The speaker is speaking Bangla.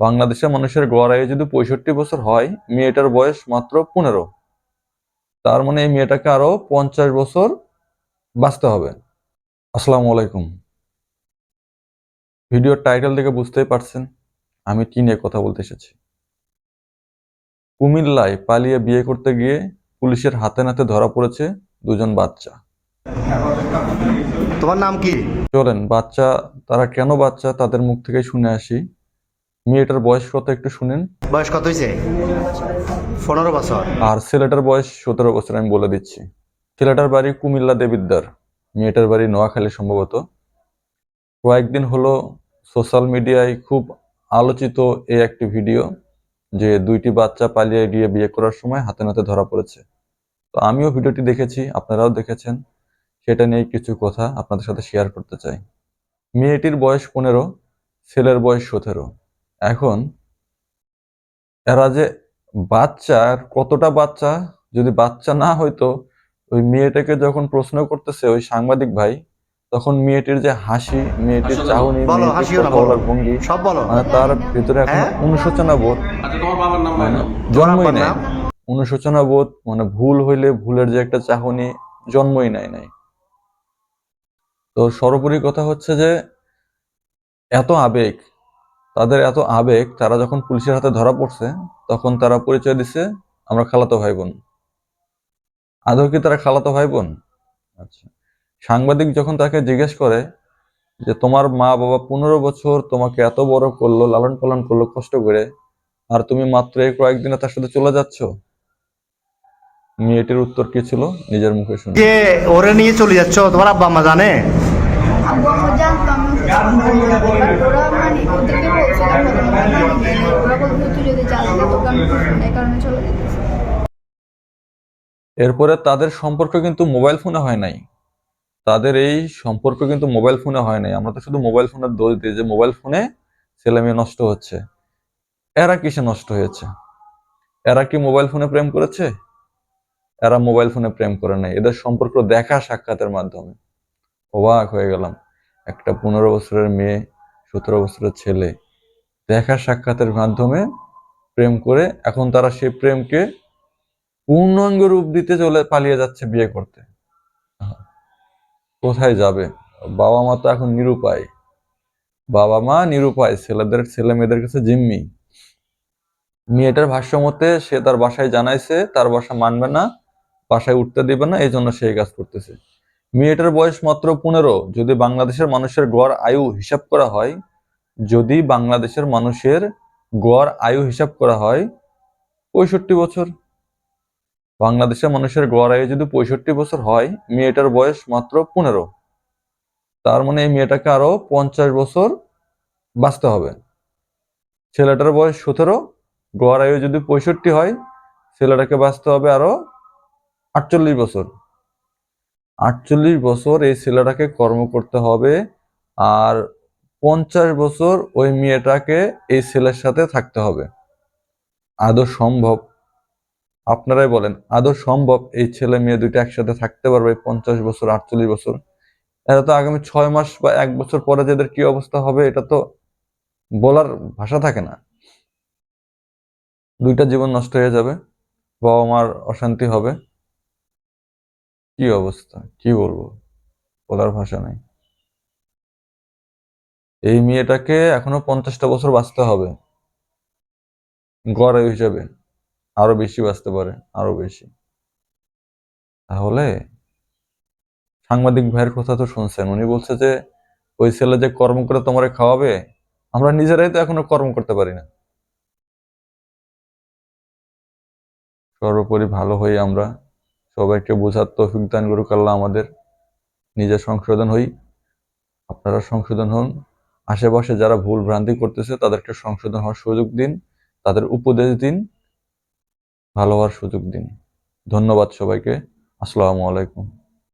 বাংলাদেশের মানুষের গড় আয়ু যদি পঁয়ষট্টি বছর হয় মেয়েটার বয়স মাত্র পনেরো। তার মানে এই মেয়েটাকে আরও পঞ্চাশ বছর বাঁচতে হবে। আসসালামু আলাইকুম। ভিডিওর টাইটেল দেখে বুঝতেই পারছেন আমি কি নিয়ে কথা বলতে এসেছি। কুমিল্লায় পালিয়ে বিয়ে করতে গিয়ে পুলিশের হাতে নাতে ধরা পড়েছে দুজন বাচ্চা। তোমার নাম কি? চলেন বাচ্চা তারা কেন বাচ্চা তাদের মুখ থেকে শুনে আসি। মেয়েটার বয়স কত একটু শুনেন? বয়স কত হয়েছে পনেরো বছর। আর ছেলেটার বয়স সতেরো বছর আমি বলে দিচ্ছি। ছেলেটার বাড়ি কুমিল্লা দেবিদ্দার মেয়েটার বাড়ি নোয়াখালী সম্ভবত। কয়েকদিন হলো সোশ্যাল মিডিয়ায় খুব আলোচিত এই একটি ভিডিও যে দুইটি বাচ্চা পালিয়ে গিয়ে বিয়ে করার সময় হাতে নাতে ধরা পড়েছে। তো আমিও ভিডিওটি দেখেছি আপনারাও দেখেছেন। সেটা নিয়ে কিছু কথা আপনাদের সাথে শেয়ার করতে চাই। মেয়েটির বয়স পনেরো ছেলের বয়স সতেরো। এখন এরা যে বাচ্চার কতটা বাচ্চা যদি বাচ্চা না হইতো ওই মেয়েটাকে যখন প্রশ্ন করতেছে ওই সাংবাদিক ভাই তখন মেয়েটির যে হাসি মেয়েটির চাহনি। বলার ভঙ্গি সব বলো মানে তার ভিতরে এখন হ্যাঁ? অনুশোচনা বোধ আচ্ছা তোমার বাবার নাম মানে জন্মই নেই? অনুশোচনা বোধ মানে ভুল হইলে ভুলের যে একটা চাহনি জন্মই নাই নাই তো সর্বোপরি কথা হচ্ছে যে এত আবেগ তাদের এত আবেগ তারা যখন পুলিশের হাতে ধরা পড়ছে তখন তারা পরিচয় দিছে আমরা খালাতো ভাই বোন আদৌ কি তারা খালাতো ভাই বোন আচ্ছা। সাংবাদিক যখন তাকে জিজ্ঞেস করে যে তোমার মা বাবা পনেরো বছর তোমাকে এত বড় করল লালন পালন করল কষ্ট করে আর তুমি মাত্র এই কয়েকদিনে তার সাথে চলে যাচ্ছ? মেয়েটির উত্তর কি ছিল? নিজের মুখে শুনে যে ওরে নিয়ে চলে যাচ্ছ? তোমার আব্বা আম্মা জানে এরপরে তাদের সম্পর্ক কিন্তু মোবাইল ফোনে হয় নাই। তাদের এই সম্পর্ক কিন্তু মোবাইল ফোনে হয় নাই। আমরা তো শুধু মোবাইল ফোনের দোষ দিই যে মোবাইল ফোনে ছেলে মেয়ে নষ্ট হচ্ছে। এরা কিসে নষ্ট হয়েছে? এরা কি মোবাইল ফোনে প্রেম করেছে? এরা মোবাইল ফোনে প্রেম করে নাই। এদের সম্পর্ক দেখা সাক্ষাতের মাধ্যমে। অবাক হয়ে গেলাম। একটা পনেরো বছরের মেয়ে, সতেরো বছরের ছেলে দেখা সাক্ষাতের মাধ্যমে প্রেম করে এখন তারা সেই প্রেমকে পূর্ণাঙ্গ রূপ দিতে চলে, পালিয়ে যাচ্ছে বিয়ে করতে। কোথায় যাবে? বাবা মা তো এখন নিরুপায়। বাবা মা নিরুপায়, ছেলেদের, ছেলে মেয়েদের কাছে জিম্মি। মেয়েটার ভাষ্য মতে, সে তার বাসায় জানাইছে, তার বাসা মানবে না, বাসায় উঠতে দিবে না, এই জন্য সেই কাজ করতেছে। মেয়েটার বয়স মাত্র পনেরো। যদি বাংলাদেশের মানুষের গড়, আয়ু হিসাব করা হয় যদি বাংলাদেশের মানুষের গড় আয়ু হিসাব করা হয় পঁয়ষট্টি বছর। বাংলাদেশের মানুষের গড় আয়ু যদি পঁয়ষট্টি বছর হয়, মেয়েটার বয়স মাত্র পনেরো। তার মানে এই মেয়েটাকে আরও পঞ্চাশ বছর বাঁচতে হবে। ছেলেটার বয়স সতেরো গড় আয়ু যদি পঁয়ষট্টি হয়, ছেলেটাকে বাঁচতে হবে আরও আটচল্লিশ বছর। আটচল্লিশ বছর এই ছেলেটাকে কর্ম করতে হবে, আর পঞ্চাশ বছর ওই মেয়েটাকে এই ছেলের সাথে থাকতে হবে। আদৌ সম্ভব? আপনারাই বলেন, আদৌ সম্ভব এই ছেলে মেয়ে দুইটা একসাথে থাকতে পারবে পঞ্চাশ বছর, আটচল্লিশ বছর? এরা তো আগামী ছয় মাস বা এক বছর পরে যাদের কি অবস্থা হবে, এটা তো বলার ভাষা থাকে না। দুইটা জীবন নষ্ট হয়ে যাবে, বাবা মার অশান্তি হবে। কি অবস্থা? কি বলব? বলার ভাষা নাই। এই মেয়েটাকে এখনও পঞ্চাশটা বছর বাঁচতে হবে। গড় হিসাবে। আরও বেশি বাঁচতে পারে, আরও বেশি। তাহলে সাংবাদিক ভাইয়ের কথা তো শুনছেন। উনি বলছে যে, ওই ছেলে যে কর্ম করে তোমারে খাওয়াবে, আমরা নিজেরাই তো এখনও কর্ম করতে পারি না। সর্বোপরি ভালো হই আমরা। সবাইকে বোঝার তৌফিক দান করুক আল্লাহ আমাদের। নিজে সংশোধন হই। আপনারা সংশোধন হন। আশেপাশে যারা ভুল ভ্রান্তি করতেছে, তাদেরকে সংশোধন হওয়ার সুযোগ দিন, তাদের উপদেশ দিন, ভালো হওয়ার সুযোগ দিন। ধন্যবাদ সবাইকে। আসসালামু আলাইকুম।